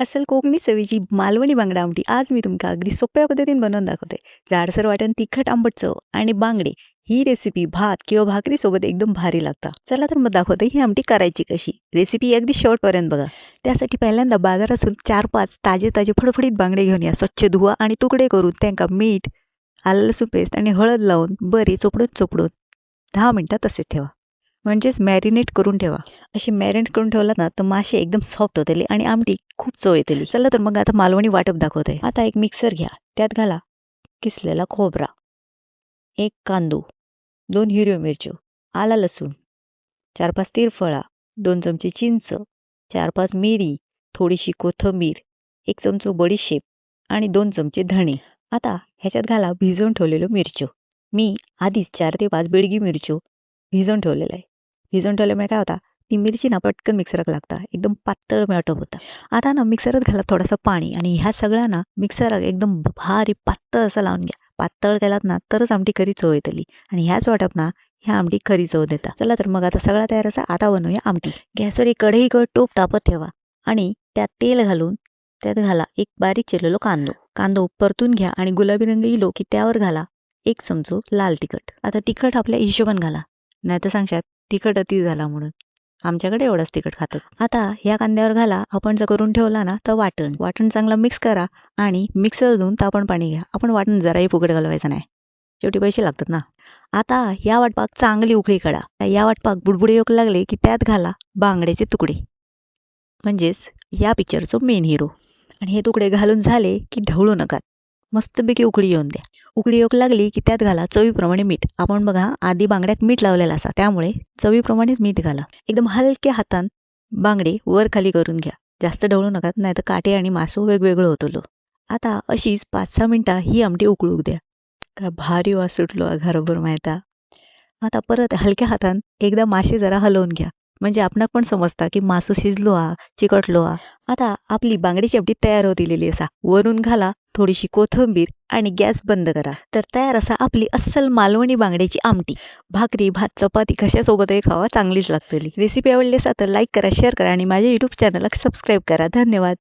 असल कोकणी चवीची मालवणी बांगडा आमटी. आज मी तुमका अगदी सोप्या पद्धतीने बनवून दाखवते. जाडसर वाटण तिखट आंबट चव आणि बांगडे ही रेसिपी भात किंवा भाकरी सोबत एकदम भारी लागता. चला तर मग दाखवते ही आमटी करायची कशी. रेसिपी अगदी शेवटपर्यंत बघा. त्यासाठी पहिल्यांदा बाजारातून चार पाच ताजे ताजे फडफडीत बांगडे घेऊन या. स्वच्छ धुवा आणि तुकडे करून त्यांका मीठ आलं लसूण पेस्ट आणि हळद लावून बरी चोपडून चोपडून दहा मिनटात तसे ठेवा. म्हणजेच मॅरिनेट करून ठेवा. अशी मॅरिनेट करून ठेवला ना तर मासे एकदम सॉफ्ट होतली आणि आमटी खूप चव येतली. चला तर मग आता मालवणी वाटप दाखवते. आता एक मिक्सर घ्या. त्यात घाला किसलेला खोबरा एक कांदो दोन हिरव्या मिरच्यो आला लसूण चार पाच तिरफळा दोन चमचे चिंच चार पाच मिरी थोडीशी कोथिंबीर एक चमचो बडीशेप आणि दोन चमचे धणे. आता ह्याच्यात घाला भिजवून ठेवलेलो मिरच्यो मी आधीच चार ते पाच बेडगी मिरच्यो भिजवून ठेवलेलं आहे. भिजवून ठेवल्यामुळे काय होता? ती मिरची ना पटकन मिक्सरात लागता. एकदम पातळ मिळटप होता. आता ना मिक्सरात घाला थोडासा पाणी आणि ह्या सगळ्या ना मिक्सरात एकदम भारी पातळ असं लावून घ्या. पातळ केलात ना तरच आमटी खरी चव येतली आणि ह्याच वाटप ना ह्या आमटी खरी चव देता. चला तर मग आता सगळा तयार असा आता बनवूया आमटी. गॅसवर एक कढई कळ टोप टापत ठेवा आणि त्यात तेल घालून त्यात घाला एक बारीक चिरलेलो कांदो. कांदो परतून घ्या आणि गुलाबी रंग येलो की त्यावर घाला एक चमचो लाल तिखट. आता तिखट आपल्या हिशोबान घाला. नाही तर सांगशात तिखट अति झाला म्हणून. आमच्याकडे एवढंच तिखट खातात आता या कांद्यावर घाला. आपण जर करून ठेवला ना तर वाटण. वाटण चांगलं मिक्स करा आणि मिक्सर धुवून तापण पाणी घ्या. आपण वाटण जराही फुकट घालवायचं नाही. शेवटी पैसे लागतात ना. आता या वाटपाक चांगली उकळी काढा. या वाटपाक बुडबुडे योग लागले की त्यात घाला बांगड्याचे तुकडे. म्हणजेच या पिक्चरचो मेन हिरो आणि हे तुकडे घालून झाले की ढवळू नका. मस्तपैकी उकळी येऊन द्या. उकळी योग लागली की त्यात घाला चवीप्रमाणे मीठ. आपण बघा आधी बांगड्यात मीठ लावलेलं असा. त्यामुळे चवीप्रमाणेच मीठ घाला. एकदम हलक्या हातान बांगडे वर खाली करून घ्या. जास्त ढवळू नका नाही तर काटे आणि मासू वेगवेगळं होतलो आता अशीच पाच सहा मिनटं ही आमटी उकळूक द्या. काय भारी वास सुटलो घरभर माहिता. आता परत हलक्या हातान एकदा मासे जरा हलवून घ्या. म्हणजे आपणाक पण समजता की मासू शिजलो हा चिकटलो हा. आता आपली बांगडीची आमटी तयार होत होतीलेली असा. वरून घाला थोडीशी कोथिंबीर आणि गॅस बंद करा. तर तयार असा आपली अस्सल मालवणी बांगड्याची आमटी. भाकरी भात चपाती कशासोबतही खावा चांगलीच लागतली. रेसिपी आवडली असा तर लाईक करा शेअर करा आणि माझ्या युट्यूब चॅनलला सबस्क्राईब करा. धन्यवाद.